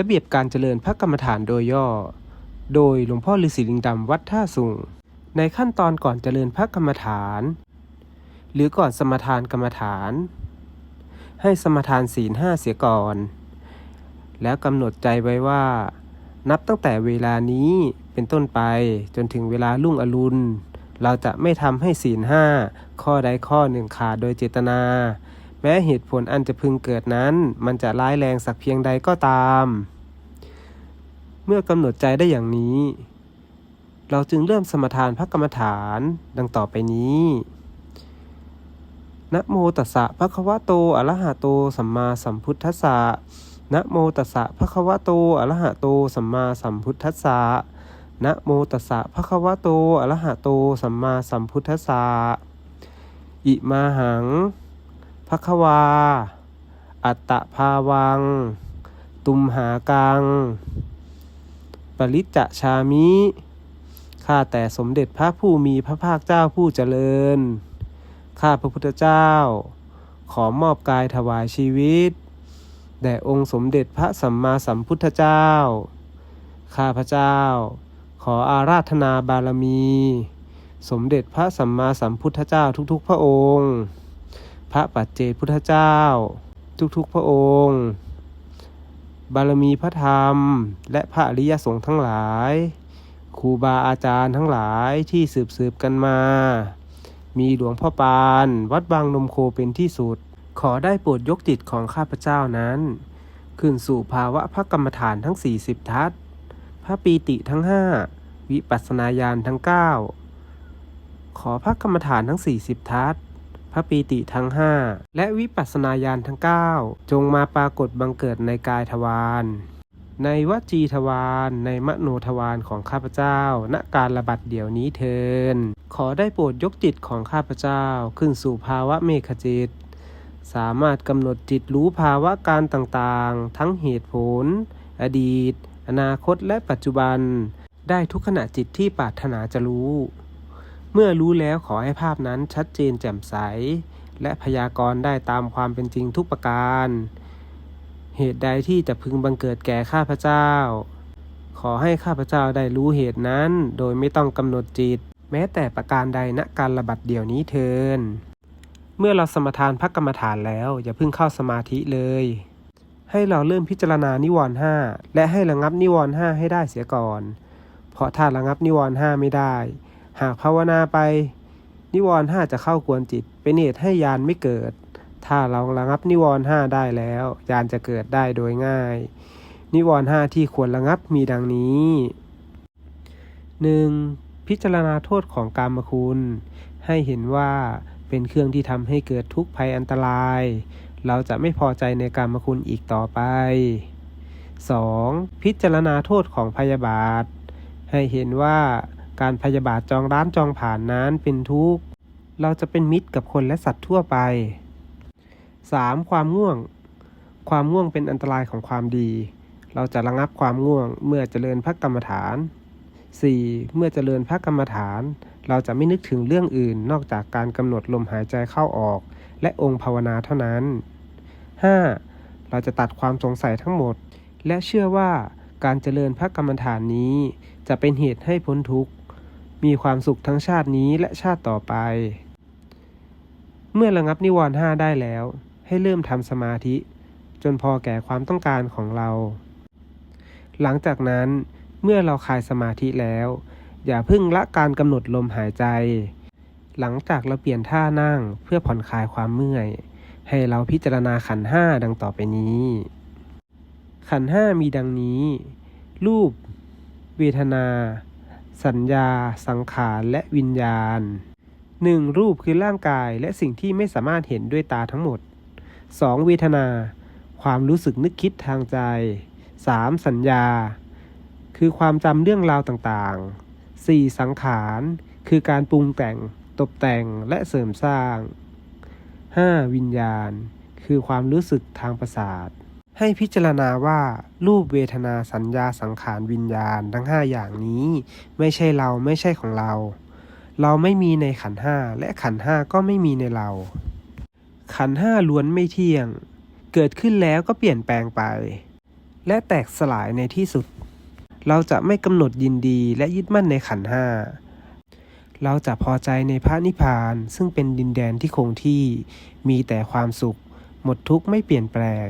ระเบียบการเจริญพระกรรมฐานโดยย่อ โดยหลวงพ่อฤาษีลิงดำวัดท่าสุงในขั้นตอนก่อนเจริญพระกรรมฐาน หรือก่อนสมทานกรรมฐาน ให้สมทานศีลห้าเสียก่อน แล้วกำหนดใจไว้ว่า นับตั้งแต่เวลานี้เป็นต้นไปจนถึงเวลารุ่งอรุณเราจะไม่ทำให้ศีลห้าข้อใดข้อหนึ่งขาดโดยเจตนา แม้เหตุผลอันจะพึงเกิดนั้น มันจะร้ายแรงสักเพียงใดก็ตาม เมื่อกำหนดใจได้อย่างนี้ เราจึงเริ่มสมทานพระกรรมฐานดังต่อไปนี้นะโมตัสสะภะคะวะโตอะระหะโตสัมมาสัมพุทธัสสะนะโมตัสสะภะคะวะโตอะระหะโตสัมมาสัมพุทธัสสะนะโมตัสสะภะคะวะโตอะระหะโตสัมมาสัมพุทธัสสะอิมาหัง ภะควา อัตตภาวัง ตุมหากัง ปริจจชามิ ข้าแต่สมเด็จพระผู้มีพระภาคเจ้าผู้เจริญ ข้าพระพุทธเจ้า ขอมอบกายถวายชีวิต แด่องค์สมเด็จพระสัมมาสัมพุทธเจ้า ข้าพระเจ้า ขออาราธนาบารมี สมเด็จพระสัมมาสัมพุทธเจ้าทุกๆ พระองค์ พระปัจเจกพุทธเจ้า ทุกๆพระองค์ บารมีพระธรรม และพระอริยสงฆ์ทั้งหลายครูบาอาจารย์ทั้งหลายที่สืบสืบกันมา มีหลวงพ่อปาน วัดบางนมโคเป็นที่สุด ขอได้โปรดยกจิตของข้าพเจ้านั้น ขึ้นสู่ภาวะพระกรรมฐานทั้ง 40 ทัศพระปีติทั้ง 5 วิปัสสนาญาณทั้ง 9 ขอพระกรรมฐานทั้ง 40 ทัศ ระปีติทั้ง 5 และวิปัสสนาญาณทั้ง 9 จงมาปรากฏบังเกิดในกายทวารในวจีทวารในมโนทวารของข้าพเจ้า ณการระบัดเดี๋ยวนี้เทิน ขอได้โปรดยกจิตของข้าพเจ้าขึ้นสู่ภาวะเมฆจิต สามารถกำหนดจิตรู้ภาวะการต่างๆ ทั้งเหตุผล อดีต อนาคตและปัจจุบัน ได้ทุกขณะจิตที่ปรารถนาจะรู้ เมื่อรู้แล้วขอให้ภาพนั้นชัดเจนแจ่มใส และพยากรณ์ได้ตามความเป็นจริงทุกประการ เหตุใดที่จะพึงบังเกิดแก่ข้าพเจ้า ขอให้ข้าพเจ้าได้รู้เหตุนั้น โดยไม่ต้องกำหนดจิต แม้แต่ประการใดณการระบัดเดี๋ยวนี้เทิน เมื่อเราสมทานพระกรรมฐานแล้ว อย่าเพิ่งเข้าสมาธิเลย ให้เราเริ่มพิจารณานิวรณ์ห้าและให้ระงับนิวรณ์ห้าให้ได้เสียก่อน เพราะถ้าระงับนิวรณ์ห้าไม่ได้ หากภาวนาไป นิวรณ์ห้าจะเข้ากวนจิต เป็นเหตุให้ยานไม่เกิด ถ้าเราระงับนิวรณ์ห้าได้แล้ว ยานจะเกิดได้โดยง่าย นิวรณ์ห้าที่ควรระงับมีดังนี้ 1. พิจารณาโทษของกามคุณ ให้เห็นว่าเป็นเครื่องที่ทำให้เกิดทุกข์ภัยอันตราย เราจะไม่พอใจในกามคุณอีกต่อไป 2. พิจารณาโทษของพยาบาท ให้เห็นว่า การพยาบาทจองร้านจองผ่านนั้นเป็นทุกข์ เราจะเป็นมิตรกับคนและสัตว์ทั่วไป 3. ความง่วง ความง่วงเป็นอันตรายของความดี เราจะระงับความง่วงเมื่อเจริญพระกรรมฐาน 4. เมื่อเจริญพระกรรมฐาน เราจะไม่นึกถึงเรื่องอื่นนอกจากการกำหนดลมหายใจเข้าออก และองค์ภาวนาเท่านั้น 5. เราจะตัดความสงสัยทั้งหมด และเชื่อว่าการเจริญพระกรรมฐานนี้จะเป็นเหตุให้พ้นทุกข์ มีความสุขทั้งชาตินี้และชาติต่อไป เมื่อระงับนิวรณ์ห้าได้แล้ว ให้เริ่มทำสมาธิ จนพอแก่ความต้องการของเรา หลังจากนั้นเมื่อเราคลายสมาธิแล้ว อย่าพิ่งละการกำหนดลมหายใจ หลังจากเราเปลี่ยนท่านั่งเพื่อผ่อนคลายความเมื่อย ให้เราพิจารณาขันห้าดังต่อไปนี้ ขันห้ามีดังนี้ รูป เวทนา สัญญา สังขารและวิญญาณ 1. รูปคือร่างกายและสิ่งที่ไม่สามารถเห็นด้วยตาทั้งหมด 2. เวทนา ความรู้สึกนึกคิดทางใจ 3. สัญญา คือความจำเรื่องราวต่างๆ 4. สังขาร คือการปรุงแต่ง ตกแต่งและเสริมสร้าง 5. วิญญาณ คือความรู้สึกทางประสาท ให้พิจารณาว่ารูปเวทนาสัญญาสังขารวิญญาณทั้ง5อย่างนี้ ไม่ใช่เราไม่ใช่ของเรา เราไม่มีในขันห้าและขันห้าก็ไม่มีในเรา ขันห้าล้วนไม่เที่ยง เกิดขึ้นแล้วก็เปลี่ยนแปลงไป และแตกสลายในที่สุด เราจะไม่กำหนดยินดีและยึดมั่นในขันห้าเราจะพอใจในพระนิพพานซึ่งเป็นดินแดนที่คงที่มีแต่ความสุข หมดทุกข์ไม่เปลี่ยนแปลง